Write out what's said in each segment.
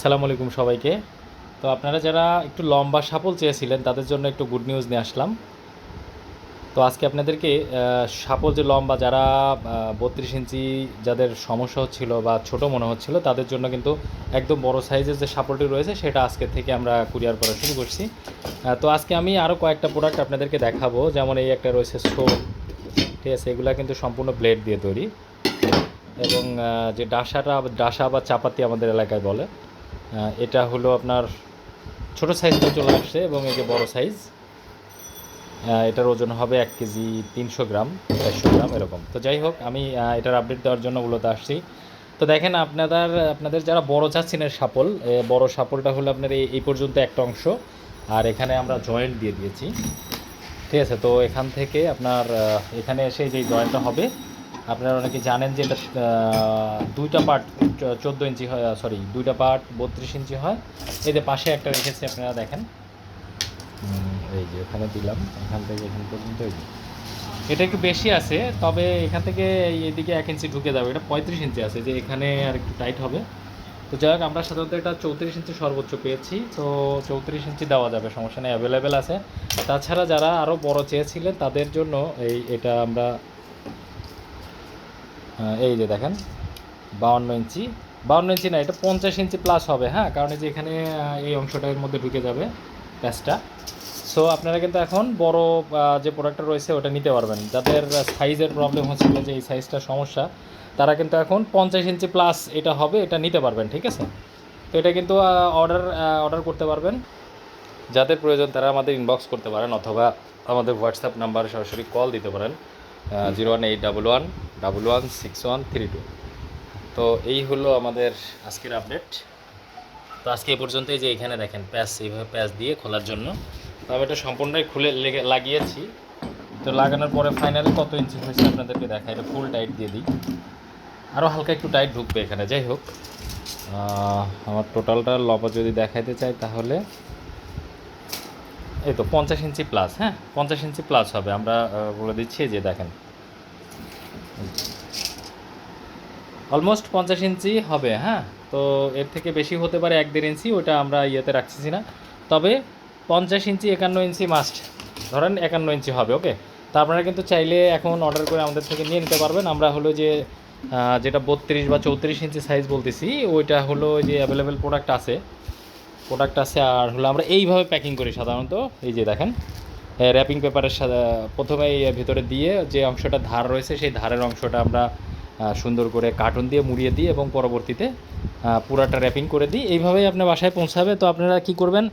আসসালামু আলাইকুম সবাইকে। তো আপনারা যারা একটু লম্বা সাপল চেয়েছিলেন, তাদের জন্য একটু গুড নিউজ নিয়ে আসলাম। তো আজকে আপনাদেরকে সাপল যে লম্বা, যারা বত্রিশ ইঞ্চি যাদের সমস্যা হচ্ছিল বা ছোট মনে হচ্ছিল, তাদের জন্য কিন্তু একদম বড় সাইজের যে সাপলটি রয়েছে, সেটা আজকে থেকে আমরা কুরিয়ার করা শুরু করছি। তো আজকে আমি আরও কয়েকটা প্রোডাক্ট আপনাদেরকে দেখাবো। যেমন এই একটা রয়েছে সো ঠিক আছে? এগুলা কিন্তু সম্পূর্ণ ব্লেড দিয়ে তৈরি। এবং যে ডাসাটা, ডাসা বা চাপাতি আমাদের এলাকায় বলে। এটা হলো আপনার ছোট সাইজটা চলে আসছে এবং এই যে বড় সাইজ এটার ওজন হবে এক কেজি তিনশো গ্রাম, চারশো গ্রাম, এরকম। তো যাই হোক, আমি এটার আপডেট দেওয়ার জন্য মূলত আসছি। তো দেখেন, আপনাদের আপনাদের যারা বড় চাচ্ছেন সাপল বড় সাপলটা হলো আপনার এই এই পর্যন্ত একটা অংশ। আর এখানে আমরা জয়েন্ট দিয়ে দিয়েছি। ঠিক আছে, তো এখান থেকে আপনার এখানে এসে যে জয়েন্টটা হবে আপনারা অনেকে জানেন যে এটা দুইটা পার্ট চোদ্দ ইঞ্চি হয় সরি দুইটা পার্ট বত্রিশ ইঞ্চি হয়। যে পাশে একটা রেখেছি, আপনারা দেখেন। এই যে ওখানে দিলাম, এখান থেকে এখান পর্যন্ত এই যে। এটা একটু বেশি আছে, তবে এখান থেকে এদিকে এক ইঞ্চি ঢুকে যাবে, এটা পঁয়ত্রিশ ইঞ্চি আছে, যে এখানে আর একটু টাইট হবে। তো যাই হোক, আমরা সাধারণত এটা চৌত্রিশ ইঞ্চি সর্বোচ্চ পেয়েছি, তো চৌত্রিশ ইঞ্চি দেওয়া যাবে, সমস্যা নেই অ্যাভেলেবেল আছে। তাছাড়া যারা আরও বড় চেয়েছিলেন, তাদের জন্য এই, এটা আমরা এই যে দেখেন, বাউন্ন ইঞ্চি। বাউন্ন ইঞ্চি না, এটা পঞ্চাশ ইঞ্চি প্লাস হবে হ্যাঁ? কারণ এই যে এখানে এই অংশটার মধ্যে ঢুকে যাবে প্যাচটা সো আপনারা কিন্তু এখন বড় যে প্রোডাক্টটা রয়েছে, ওটা নিতে পারবেন। যাদের সাইজের প্রবলেম হচ্ছিল যে এই সাইজটা সমস্যা, তারা কিন্তু এখন পঞ্চাশ ইঞ্চি প্লাস এটা হবে, এটা নিতে পারবেন, ঠিক আছে? তো এটা কিন্তু অর্ডার অর্ডার করতে পারবেন। যাদের প্রয়োজন, তারা আমাদের ইনবক্স করতে পারেন, অথবা আমাদের হোয়াটসঅ্যাপ নাম্বারে সরাসরি কল দিতে পারেন। Zero one eight double one double one six one three two তো এই হলো আমাদের আজকের আপডেট তো আজকে এই পর্যন্তই যে এখানে দেখেন, প্যাচ এইভাবে প্যাচ দিয়ে খোলার জন্য। তো আমি এটা সম্পূর্ণই খুলে লেগে লাগিয়েছি। তো লাগানোর পরে ফাইনালি কত ইঞ্চি হয়েছে আপনাদেরকে দেখা এটা ফুল টাইট দিয়ে দিই। আরও হালকা একটু টাইট ঢুকবে এখানে, যাই হোক। আমার টোটালটা লম্বা যদি দেখাইতে চাই তাহলে এই তো পঞ্চাশ ইঞ্চি প্লাস হ্যাঁ? পঞ্চাশ ইঞ্চি প্লাস হবে। আমরা বলে দিচ্ছি যে দেখেন। অলমোস্ট পঞ্চাশ ইঞ্চি হবে হ্যাঁ? তো এর থেকে বেশি হতে পারে এক দেড় ইঞ্চি, ওটা আমরা ইয়েতে রাখছি না। তবে পঞ্চাশ ইঞ্চি একান্ন ইঞ্চি মাস্ট ধরেন একান্ন ইঞ্চি হবে ওকে তা আপনারা কিন্তু চাইলে এখন অর্ডার করে আমাদের থেকে নিয়ে নিতে পারবেন। আমরা হলো যে যেটা বত্রিশ বা চৌত্রিশ ইঞ্চি সাইজ বলতেছি, ওইটা হলো যে অ্যাভেলেবেল প্রোডাক্ট আছে। প্রোডাক্ট আছে আর হলো আমরা এইভাবে প্যাকিং করি সাধারণত। এই যে দেখেন র্যাপিং পেপারের প্রথমে ভিতরে দিয়ে যে অংশটা ধার রয়েছে, সেই ধারের অংশটা আমরা সুন্দর করে কার্টুন দিয়ে মুড়িয়ে দিই এবং পরবর্তীতে পুরাটা র্যাপিং করে দিই। এইভাবেই আপনার বাসায় পৌঁছাবে। তো আপনারা কি করবেন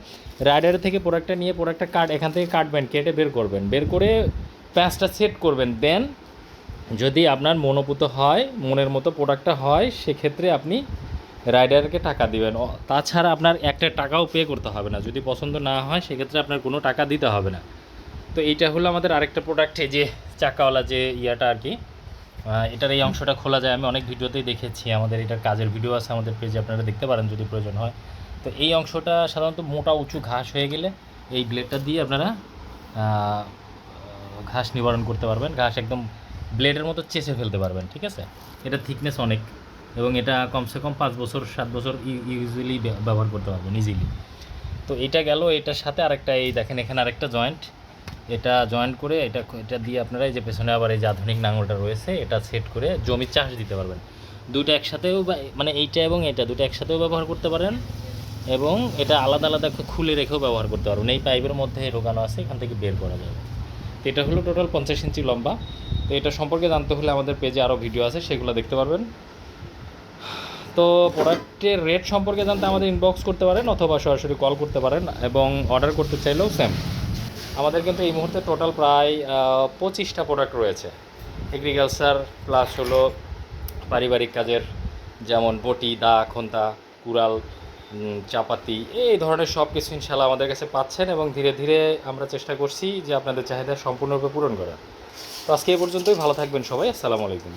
রাইডার থেকে প্রোডাক্টটা নিয়ে প্রোডাক্টটা কাট এখান থেকে কাটবেন কেটে বের করবেন। বের করে প্যাঁচটা সেট করবেন। দেন যদি আপনার মনোপুত হয়, মনের মতো প্রোডাক্টটা হয়, সেক্ষেত্রে আপনি রাইডারকে টাকা দিবেন। তাছাড়া আপনার একটা টাকাও পে করতে হবে না। যদি পছন্দ না হয়, সেক্ষেত্রে আপনার কোনো টাকা দিতে হবে না। তো এইটা হলো আমাদের আরেকটা প্রোডাক্ট যে চাকাওয়ালা যে ইয়াটা আর কি। এটার এই অংশটা খোলা যায়। আমি অনেক ভিডিওতেই দেখেছি। আমাদের এটার কাজের ভিডিও আছে আমাদের পেজে আপনারা দেখতে পারেন যদি প্রয়োজন হয়। তো এই অংশটা সাধারণত মোটা উঁচু ঘাস হয়ে গেলে এই ব্লেডটা দিয়ে আপনারা ঘাস নিবারণ করতে পারবেন। ঘাস একদম ব্লেডের মতো চেঁচে ফেলতে পারবেন, ঠিক আছে? এটা থিকনেস অনেক। এবং এটা কমসে কম পাঁচ বছর, সাত বছর ইউজুয়ালি ব্যবহার করতে পারবেন ইজিলি তো এটা গেল, এটার সাথে আরেকটা এই দেখেন, এখানে আরেকটা জয়েন্ট এটা জয়েন্ট করে এটা এটা দিয়ে আপনারা এই যে পেছনে আবার এই যে আধুনিক নাঙলটা রয়েছে, এটা সেট করে জমি চাষ দিতে পারবেন। দুটো একসাথেও মানে এইটা এবং এটা দুটো একসাথেও ব্যবহার করতে পারেন এবং এটা আলাদা আলাদা খুলে রেখেও ব্যবহার করতে পারবেন। এই পাইপের মধ্যে রোগানো আছে, এখান থেকে বের করা যাবে। তো এটা হলো টোটাল পঞ্চাশ ইঞ্চি লম্বা। তো এটা সম্পর্কে জানতে হলে আমাদের পেজে আরও ভিডিও আছে, সেগুলো দেখতে পারবেন। তো প্রোডাক্টের রেট সম্পর্কে জানতে আমাদের ইনবক্স করতে পারেন অথবা সরাসরি কল করতে পারেন এবং অর্ডার করতে চাইলেও সেম আমাদের কিন্তু এই মুহূর্তে টোটাল প্রায় পঁচিশটা প্রোডাক্ট রয়েছে। এগ্রিকালচার প্লাস হলো পারিবারিক কাজের, যেমন বটি, দা, খন্তা, কুড়াল চাপাতি, এই ধরনের সব কিছু ইনশাল্লাহ আমাদের কাছে পাচ্ছেন এবং ধীরে ধীরে আমরা চেষ্টা করছি যে আপনাদের চাহিদা সম্পূর্ণরূপে পূরণ করা তো আজকে এই পর্যন্তই, ভালো থাকবেন সবাই, আসসালামু আলাইকুম।